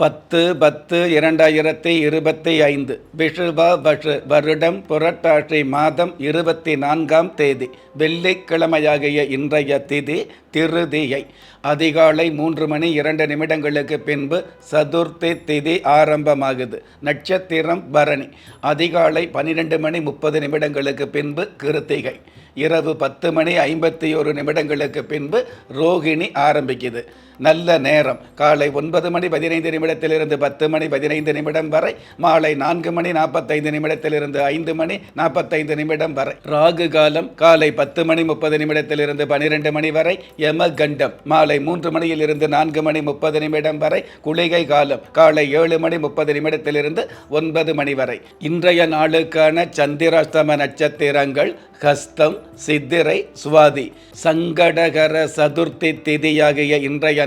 பத்து பத்து இரண்டாயிரத்தி இருபத்தி ஐந்து விஷுப வஷு வருடம் புரட்டாசி மாதம் இருபத்தி நான்காம் தேதி வெள்ளிக்கிழமையாகிய இன்றைய திதி திருதியை. அதிகாலை மூன்று மணி இரண்டு நிமிடங்களுக்கு பின்பு சதுர்த்தி திதி ஆரம்பமாகுது. நட்சத்திரம் பரணி. அதிகாலை பன்னிரெண்டு மணி முப்பது நிமிடங்களுக்கு பின்பு கிருத்திகை. இரவு பத்து மணி ஐம்பத்தி ஒரு நிமிடங்களுக்கு பின்பு ரோகிணி ஆரம்பிக்குது. நல்ல நேரம். காலை ஒன்பது மணி பதினைந்து நிமிடத்திலிருந்து பத்து மணி பதினைந்து நிமிடம் வரை மாலை நான்கு மணி நாற்பத்தைந்து நிமிடத்திலிருந்து ஐந்து மணி நாற்பத்தைந்து நிமிடம் வரை. ராகு காலம் காலை பத்து மணி முப்பது நிமிடத்திலிருந்து பனிரெண்டு மணி வரை யமகண்டம் மாலை மூன்று மணியிலிருந்து நான்கு மணி முப்பது நிமிடம் வரை குளிகை காலம் காலை ஏழு மணி முப்பது நிமிடத்திலிருந்து ஒன்பது மணி வரை. இன்றைய நாளுக்கான சந்திராஷ்டம நட்சத்திரங்கள் ஹஸ்தம் சித்திரை சுவாதி. சங்கடகர சதுர்த்தி திதியாகிய இன்றைய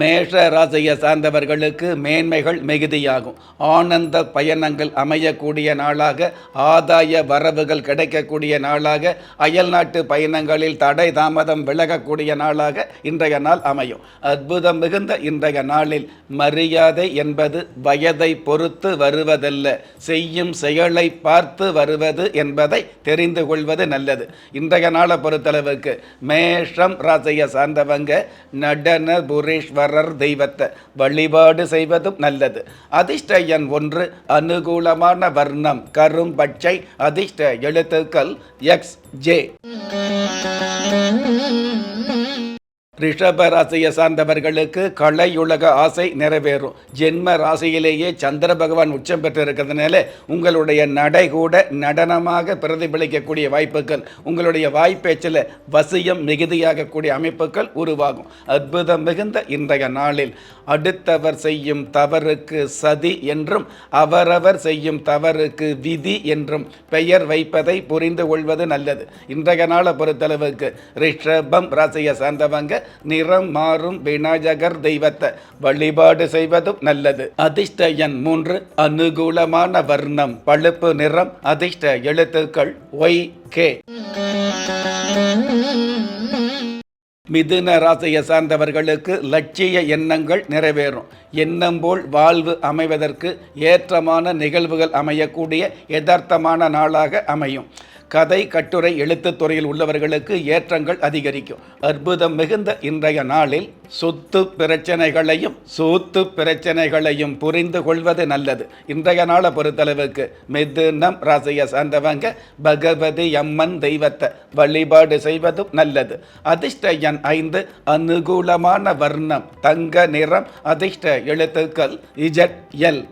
மேஷ ராசியை சார்ந்தவர்களுக்கு மேன்மைகள் மிகுதியாகும். ஆனந்த பயணங்கள் அமையக்கூடிய நாளாக ஆதாய வரவுகள் கிடைக்கக்கூடிய நாளாக அயல்நாட்டு பயணங்களில் தடை தாமதம் விலகக்கூடிய நாளாக இன்றைய நாள் அமையும். அற்புதம் மிகுந்த இன்றைய நாளில் மரியாதை என்பது வயதை பொறுத்து வருவதல்ல செய்யும் செயலை பார்த்து வருவது என்பதை தெரிந்து கொள்வது நல்லது. இன்றைய நாளை பொறுத்தளவுக்கு மேஷம் ராசியை சார்ந்தவங்க நடன புரீஸ்வரர் தெய்வத்தை வழிபாடு செய்வதும் நல்லது. அதிர்ஷ்டயன் ஒன்று அனுகூலமான வர்ணம் கரும் பச்சை அதிர்ஷ்ட எழுத்துக்கள் எக்ஸ் ஜே. ரிஷப ராசியை சார்ந்தவர்களுக்கு கலையுலக ஆசை நிறைவேறும். ஜென்ம ராசியிலேயே சந்திர பகவான் உச்சம் பெற்று இருக்கிறதுனால உங்களுடைய நடை கூட நடனமாக பிரதிபலிக்கக்கூடிய வாய்ப்புகள் உங்களுடைய வாய்ப்பேச்சில் வசியம் மிகுதியாகக்கூடிய அமைப்புகள் உருவாகும். அற்புதம் மிகுந்த இன்றைய நாளில் அடுத்தவர் செய்யும் தவறுக்கு சதி என்றும் அவரவர் செய்யும் தவறுக்கு விதி என்றும் பெயர் வைப்பதை புரிந்து கொள்வது நல்லது. இன்றைய நாளை பொறுத்தளவுக்கு ரிஷபம் ராசியை சார்ந்தவங்க நிறம் மாறும் விநாயகர் தெய்வத்தை. வழிபாடு செய்வதும் நல்லது. அதிர்ஷ்ட எண் மூன்று அனுகூலமான வர்ணம். பழுப்பு நிறம் அதிர்ஷ்ட எழுத்துக்கள் ஒய் கே. மிதுன ராசியை சார்ந்தவர்களுக்கு லட்சிய எண்ணங்கள் நிறைவேறும். எண்ணம் போல் வாழ்வு அமைவதற்கு ஏற்றமான நிகழ்வுகள் அமையக்கூடிய யதார்த்தமான நாளாக அமையும். கதை கட்டுரை எழுத்துத் துறையில் உள்ளவர்களுக்கு ஏற்றங்கள் அதிகரிக்கும். அற்புதம் மிகுந்த இன்றைய நாளில் சொத்து பிரச்சனைகளையும் சொத்து பிரச்சனைகளையும் புரிந்து கொள்வது நல்லது. இன்றைய நாளை பொறுத்தளவுக்கு மிதுனம் ராசியை சார்ந்தவங்க பகவதி அம்மன் தெய்வத்தை வழிபாடு செய்வதும் நல்லது. அதிர்ஷ்ட எண் ஐந்து அனுகூலமான வர்ணம் தங்க நிறம் அதிர்ஷ்ட எழுத்துக்கள் இஜட் எல்.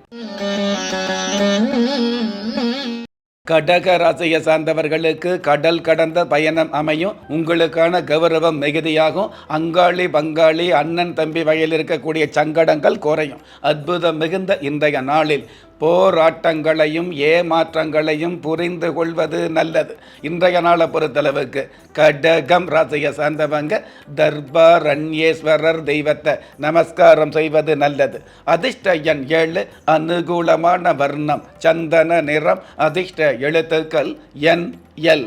கடக ராசியை சார்ந்தவர்களுக்கு கடல் கடந்த பயணம் அமையும். உங்களுக்கான கௌரவம் மிகுதியாகும். அங்காளி பங்காளி அண்ணன் தம்பி வகையில் இருக்கக்கூடிய சங்கடங்கள் குறையும். அற்புதம் மிகுந்த இன்றைய நாளில் போராட்டங்களையும் ஏமாற்றங்களையும் புரிந்து கொள்வது நல்லது. இன்றைய நாளை பொறுத்தளவுக்கு கடகம் ராசியை சார்ந்தவங்க தர்பாரண்யேஸ்வரர் தெய்வத்தை நமஸ்காரம் செய்வது நல்லது. அதிர்ஷ்ட எண் ஏழு அனுகூலமான வர்ணம் சந்தன நிறம் அதிர்ஷ்ட எழுத்துக்கள் என் எல்.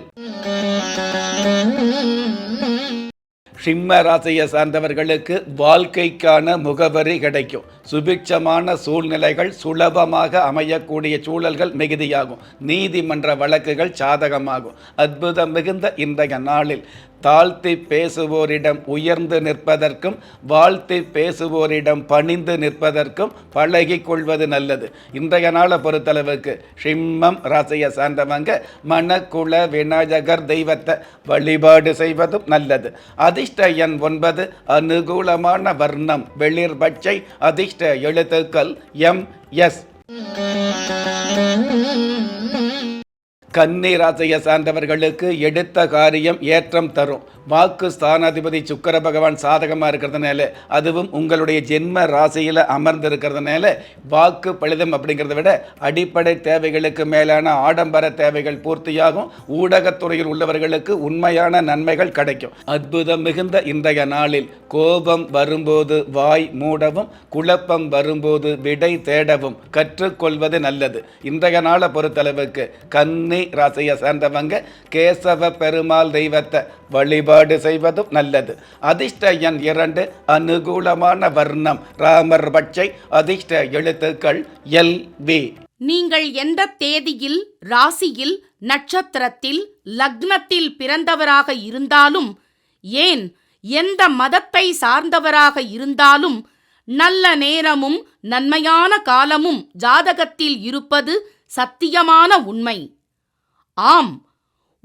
சிம்ம ராசியை சார்ந்தவர்களுக்கு வாழ்க்கைக்கான முகவரி கிடைக்கும். சுபிட்சமான சூழ்நிலைகள் சுலபமாக அமையக்கூடிய சூழல்கள் மிகுதியாகும். நீதிமன்ற வழக்குகள் சாதகமாகும். அற்புதம் மிகுந்த இன்றைய நாளில் தாழ்த்தி பேசுவோரிடம் உயர்ந்து நிற்பதற்கும் வாழ்த்தி பேசுவோரிடம் பணிந்து நிற்பதற்கும் பழகி கொள்வது நல்லது. இன்றைய நாளை பொறுத்தளவுக்கு சிம்மம் ராசியை சார்ந்தவங்க மணக்குல விநாயகர் தெய்வத்தை வழிபாடு செய்வதும் நல்லது. அதிர்ஷ்ட எண் ஒன்பது அனுகூலமான வர்ணம் வெளிர் பச்சை அதிர்ஷ்ட எழுத்துக்கள் எம் எஸ். கன்னி ராசியை சார்ந்தவர்களுக்கு எடுத்த காரியம் ஏற்றம் தரும். வாக்கு ஸ்தானாதிபதி சுக்கர பகவான் சாதகமாக இருக்கிறதுனால அதுவும் உங்களுடைய ஜென்ம ராசியில் அமர்ந்து இருக்கிறதுனால வாக்கு பலிதம் அப்படிங்கிறத விட அடிப்படை தேவைகளுக்கு மேலான ஆடம்பர தேவைகள் பூர்த்தியாகும். ஊடகத்துறையில் உள்ளவர்களுக்கு உண்மையான நன்மைகள் கிடைக்கும். அற்புதம் மிகுந்த இன்றைய நாளில் கோபம் வரும்போது வாய் மூடவும் குழப்பம் வரும்போது விடை தேடவும் கற்றுக்கொள்வது நல்லது. இன்றைய நாளை பொறுத்தளவுக்கு கன்னி ராசியை சேர்ந்தவங்க கேசவ பெருமாள் தெய்வத்தை வழிபாடு செய்வதும் நல்லது. அதிர்ஷ்ட எண் இரண்டு அனுகூலமான வர்ணம். ராமர் பட்சை அதிர்ஷ்ட எழுத்துக்கள் எல் வி. நீங்கள் எந்த தேதியில் ராசியில் நட்சத்திரத்தில் லக்னத்தில் பிறந்தவராக இருந்தாலும் ஏன் எந்த மதத்தை சார்ந்தவராக இருந்தாலும் நல்ல நேரமும் நன்மையான காலமும் ஜாதகத்தில் இருப்பது சத்தியமான உண்மை. ஆம்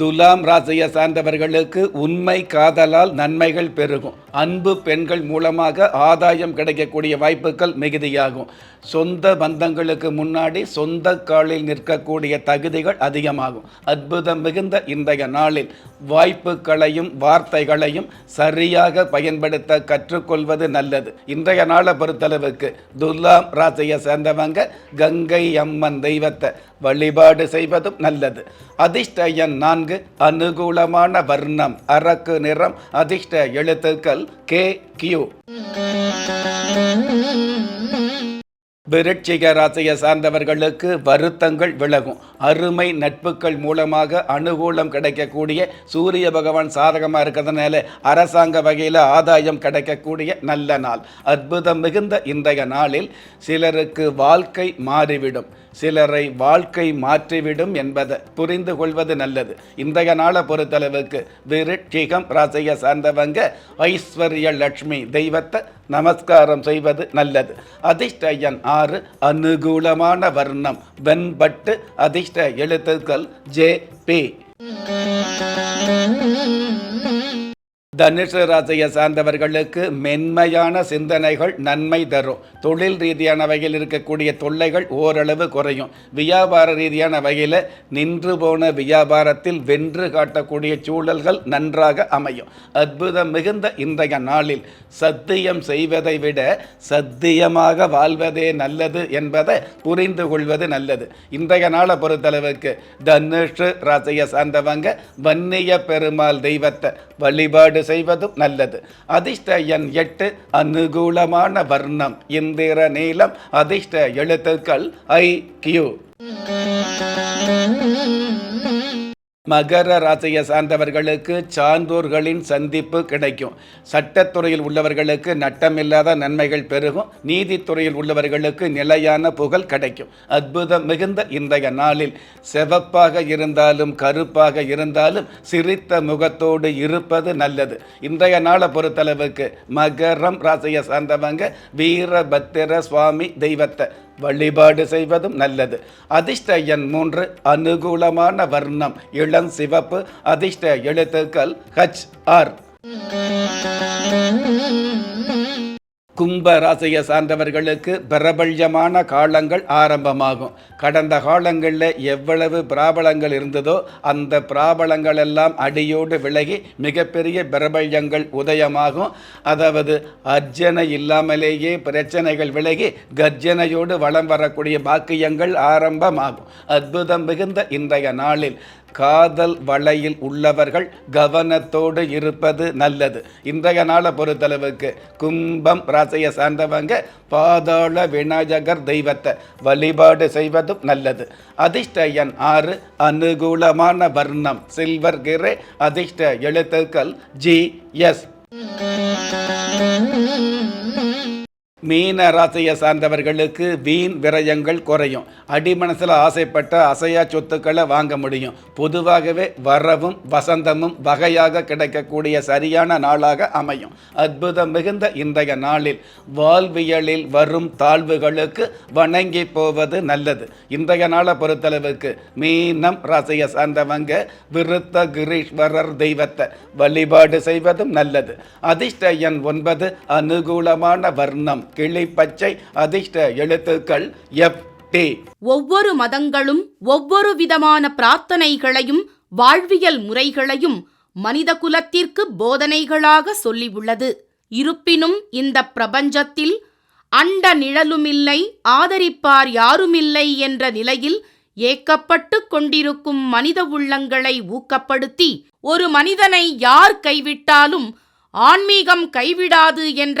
துலாம் ராசியை சார்ந்தவர்களுக்கு உண்மை காதலால் நன்மைகள் பெருகும். அன்பு பெண்கள் மூலமாக ஆதாயம் கிடைக்கக்கூடிய வாய்ப்புகள் மிகுதியாகும். சொந்த பந்தங்களுக்கு முன்னாடி சொந்த காலில் நிற்கக்கூடிய தகுதிகள் அதிகமாகும். அற்புதம் மிகுந்த இன்றைய நாளில் வாய்ப்புகளையும் வார்த்தைகளையும் சரியாக பயன்படுத்த கற்றுக்கொள்வது நல்லது. இன்றைய நாளை பொறுத்தளவுக்கு துலாம் ராசியை சேர்ந்தவங்க கங்கை அம்மன் தெய்வத்தை வழிபாடு செய்வதும் நல்லது. அதிர்ஷ்ட எண் நான்கு அனுகூலமான வர்ணம் அரக்கு நிறம் அதிர்ஷ்ட எழுத்துக்கள் கே கியூ. விருட்சிக ராசியை சார்ந்தவர்களுக்கு வருத்தங்கள் விலகும். அருமை நட்புகள் மூலமாக அனுகூலம் கிடைக்கக்கூடிய சூரிய பகவான் சாதகமாக இருக்கிறதுனால அரசாங்க வகையில் ஆதாயம் கிடைக்கக்கூடிய நல்ல நாள். அற்புதம் மிகுந்த இன்றைய நாளில் சிலருக்கு வாழ்க்கை மாறிவிடும். சிலரை வாழ்க்கை மாற்றிவிடும் என்பதை புரிந்து கொள்வது நல்லது. இன்றைய நாளை பொறுத்தளவுக்கு விருட்சிகம் ராசியை சார்ந்தவங்க ஐஸ்வர்ய லட்சுமி தெய்வத்தை நமஸ்காரம் செய்வது நல்லது. அதிர்ஷ்ட எண் ஆறு அனுகூலமான வர்ணம். வெண்பட்டு அதிர்ஷ்ட எழுத்துக்கள் ஜே பி. தனுசு ராசியை சார்ந்தவர்களுக்கு மென்மையான சிந்தனைகள் நன்மை தரும். தொழில் ரீதியான வகையில் இருக்கக்கூடிய தொல்லைகள் ஓரளவு குறையும். வியாபார ரீதியான வகையில் நின்று போன வியாபாரத்தில் வென்று காட்டக்கூடிய சூழல்கள் நன்றாக அமையும். அற்புதம் மிகுந்த இன்றைய நாளில் சத்தியம் செய்வதை விட சத்தியமாக வாழ்வதே நல்லது என்பதை புரிந்து கொள்வது நல்லது. இன்றைய நாளை பொறுத்தளவுக்கு தனுஷ் ராசியை சார்ந்தவங்க வன்னிய பெருமாள் தெய்வத்தை வழிபாடு செய்வதும் நல்லது. அதிர்ஷ்ட எண் எட்டு அனுகூலமான வர்ணம். இந்திர நீலம் அதிர்ஷ்ட எழுத்துக்கள் ஐ கியூ. மகர ராசியை சார்ந்தவர்களுக்கு சான்றோர்களின் சந்திப்பு கிடைக்கும். சட்டத்துறையில் உள்ளவர்களுக்கு நட்டமில்லாத நன்மைகள் பெருகும். நீதித்துறையில் உள்ளவர்களுக்கு நிலையான புகழ் கிடைக்கும். அற்புதம் மிகுந்த இன்றைய நாளில். செவப்பாக இருந்தாலும் கருப்பாக இருந்தாலும் சிரித்த முகத்தோடு இருப்பது நல்லது. இன்றைய நாளை பொறுத்தளவுக்கு மகரம் ராசியை சார்ந்தவங்க வீரபத்திர சுவாமி தெய்வத்தை வழிபாடு செய்வதும் நல்லது. அதிர்ஷ்ட எண் மூன்று அனுகூலமான வர்ணம் இளம் சிவப்பு அதிர்ஷ்ட எழுத்துக்கள் ஹச் ஆர் கும்ப ராசியை சார்ந்தவர்களுக்கு பிரபல்யமான காலங்கள் ஆரம்பமாகும். கடந்த காலங்களில் எவ்வளவு பிராபலங்கள் இருந்ததோ அந்த பிராபலங்கள் எல்லாம் அடியோடு விலகி மிகப்பெரிய பிரபல்யங்கள் உதயமாகும். அதாவது அர்ஜனை இல்லாமலேயே பிரச்சனைகள் விலகி கர்ஜனையோடு வலம் வரக்கூடிய பாக்கியங்கள் ஆரம்பமாகும். அற்புதம் மிகுந்த இன்றைய நாளில் காதல் வலையில் உள்ளவர்கள் கவனத்தோடு இருப்பது நல்லது. இன்றைய நாளை பொறுத்தளவுக்கு கும்பம் ராசியை சார்ந்தவங்க பாதாள விநாயகர் தெய்வத்தை வழிபாடு செய்வதும் நல்லது. அதிர்ஷ்ட எண் ஆறு அனுகூலமான வர்ணம் சில்வர் கிரே அதிர்ஷ்ட எழுத்துக்கள் ஜி எஸ். மீன ராசியை சார்ந்தவர்களுக்கு வீண் விரயங்கள் குறையும். அடிமனசில் ஆசைப்பட்ட அசையா சொத்துக்களை வாங்க முடியும். பொதுவாகவே வரவும் வசந்தமும் வகையாக கிடைக்கக்கூடிய சரியான நாளாக அமையும். அற்புதம் மிகுந்த இன்றைய நாளில் வாழ்வியலில் வரும் தாழ்வுகளுக்கு வணங்கி போவது நல்லது. இன்றைய நாளை பொறுத்தளவுக்கு மீனம் ராசியை சார்ந்தவங்க விருத்த கிரீஸ்வரர் தெய்வத்தை வழிபாடு செய்வதும் நல்லது. அதிர்ஷ்ட எண் ஒன்பது அனுகூலமான வர்ணம். கிளி பச்சை அதிர்ஷ்ட எழுத்துக்கள் எப் டி. ஒவ்வொரு மதங்களும் ஒவ்வொரு விதமான பிரார்த்தனைகளையும் வாழ்வியல் முறைகளையும் மனித குலத்திற்கு போதனைகளாக சொல்லியுள்ளது. இருப்பினும் இந்த பிரபஞ்சத்தில் அண்ட நிழலுமில்லை ஆதரிப்பார் யாருமில்லை என்ற நிலையில் ஏக்கப்பட்டு கொண்டிருக்கும் மனித உள்ளங்களை ஊக்கப்படுத்தி ஒரு மனிதனை யார் கைவிட்டாலும் ஆன்மீகம் கைவிடாது என்ற